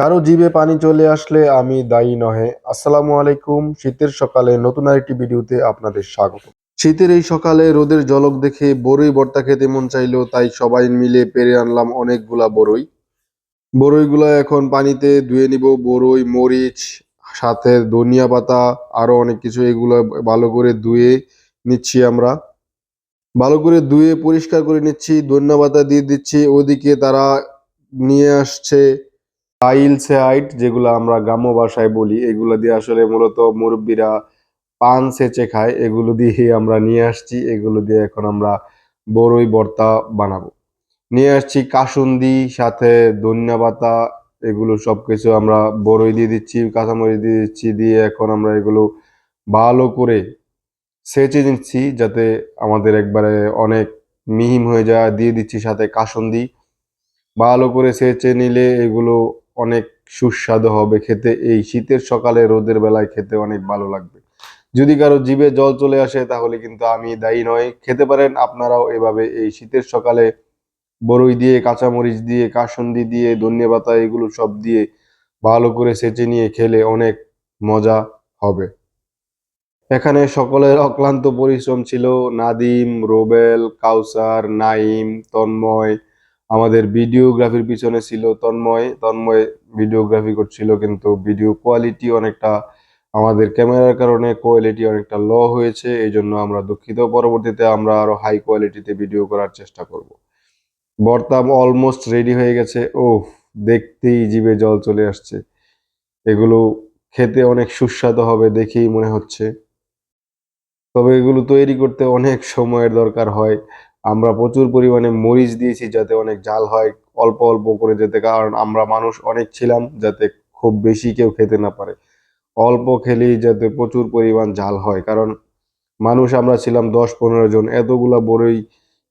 কারও জীবে পানি চলে আসলে আমি দায়ী নহে। আসসালামু আলাইকুম। শীতের সকালে নতুন আরেকটি ভিডিওতে আপনাদের স্বাগত। শীতের এই সকালে রোদের জলক দেখে বড়ই ভর্তা খেতে মন চাইলো, তাই সবাই মিলে পেরে আনলাম অনেকগুলা বড়ই বড়ইগুলো এখন পানিতে ধুয়ে নিব। বড়ই মরিচ, সাথে ধনিয়া পাতা, আরও অনেক কিছু এগুলো ভালো করে ধুয়ে নিচ্ছি আমরা। ভালো করে ধুয়ে পরিষ্কার করে নিচ্ছি, ধনিয়া পাতা দিয়ে দিচ্ছি। ওদিকে তারা নিয়ে আসছে আইল সেআইট যেগুলো আমরা গ্রাম্য ভাষায় বলি, এগুলো দিয়ে আসলে মূলত মুরব্বীরা পান সেচে খায়। এগুলো দিয়ে আমরা নিয়ে আসছি। এগুলো দিয়ে এখন আমরা বড়ই ভর্তা বানাবো। নিয়ে আসছি কাসুন্দি, সাথে ধনিয়া পাতা, এগুলো সবকিছু আমরা বড়ই দিয়ে দিচ্ছি, কাঁচামরিচ দিয়ে দিচ্ছি, দিয়ে এখন আমরা এগুলো ভালো করে সেচে নিচ্ছি, যাতে আমাদের একবারে অনেক মিহিম হয়ে যায়। দিয়ে দিচ্ছি সাথে কাসুন্দি। ভালো করে সেচে নিলে এগুলো অনেক সুস্বাদু হবে খেতে। এই শীতের সকালে রোদের বেলায় খেতে অনেক ভালো লাগবে। যদি কারও জিভে জল চলে আসে, তাহলে কিন্তু আমি দায়ী নয় খেতে পারেন আপনারাও এভাবে এই শীতের সকালে বরই দিয়ে, কাঁচামরিচ দিয়ে, কাসুন্দি দিয়ে, ধনিয়া পাতা, এগুলো সব দিয়ে ভালো করে সেচে নিয়ে খেলে অনেক মজা হবে। এখানে সকলের অক্লান্ত পরিশ্রম ছিল। নাদিম, রোবেল, কাউসার, নাইম, তন্ময় আমাদের ভিডিওগ্রাফির পিছনে ছিল তন্ময়। তন্ময় ভিডিওগ্রাফি করছিল, কিন্তু ভিডিও কোয়ালিটি অনেকটা আমাদের ক্যামেরার কারণে কোয়ালিটি অনেকটা লো হয়েছে। এই জন্য আমরা দুঃখিত। পরবর্তীতে আমরা আরও হাই কোয়ালিটিতে ভিডিও করার চেষ্টা করব। বর্তাম অলমোস্ট রেডি হয়ে গেছে। ও দেখতেই জিভে জল চলে আসছে। এগুলো খেতে অনেক সুস্বাদু হবে দেখেই মনে হচ্ছে। তবে এগুলো তৈরি করতে অনেক সময়ের দরকার হয়। আমরা প্রচুর পরিমাণে মরিচ দিয়েছি যাতে অনেক ঝাল হয়, অল্প অল্প করে যেতে, কারণ আমরা মানুষ অনেক ছিলাম যাতে খুব বেশি কেউ খেতে না পারে। অল্প খেলেই যাতে প্রচুর পরিমাণ ঝাল হয়, কারণ মানুষ আমরা ছিলাম দশ পনেরো জন, এতগুলা বড়ই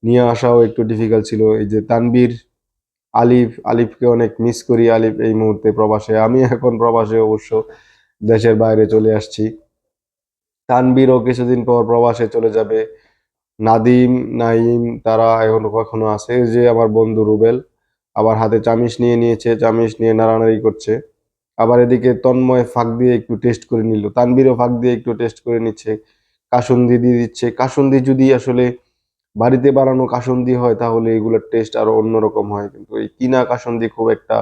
নিয়ে আসাও একটু ডিফিকাল্ট ছিল। এই যে তানবীর আলিফ, আলিফকে অনেক মিস করি, আলিফ এই মুহূর্তে প্রবাসে, আমি এখন প্রবাসে অবশ্য দেশের বাইরে চলে আসছি। তানবীরও কিছুদিন পর প্রবাসে চলে যাবে। নাদিম নাইম তারা এখন কখনো আছে? যে আমার বন্ধু রুবেল, আবার হাতে চামিচ নিয়ে নিয়েছে, চামিচ নিয়ে নাড়ানাড়ি করছে। আবার এদিকে তন্ময় ফাঁক দিয়ে একটু টেস্ট করে নিল। তানবিরও ফাঁক দিয়ে একটু টেস্ট করে নিচ্ছে। কাসুন্দি দিয়ে দিচ্ছে। কাসুন্দি যদি আসলে বাড়িতে বানানো কাসুন্দি হয়, তাহলে এগুলোর টেস্ট আরও অন্যরকম হয়। কিন্তু এই কিনা কাসুন্দি খুব একটা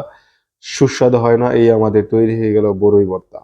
সুস্বাদু হয় না। এই আমাদের তৈরি হয়ে গেল বড়ই ভর্তা।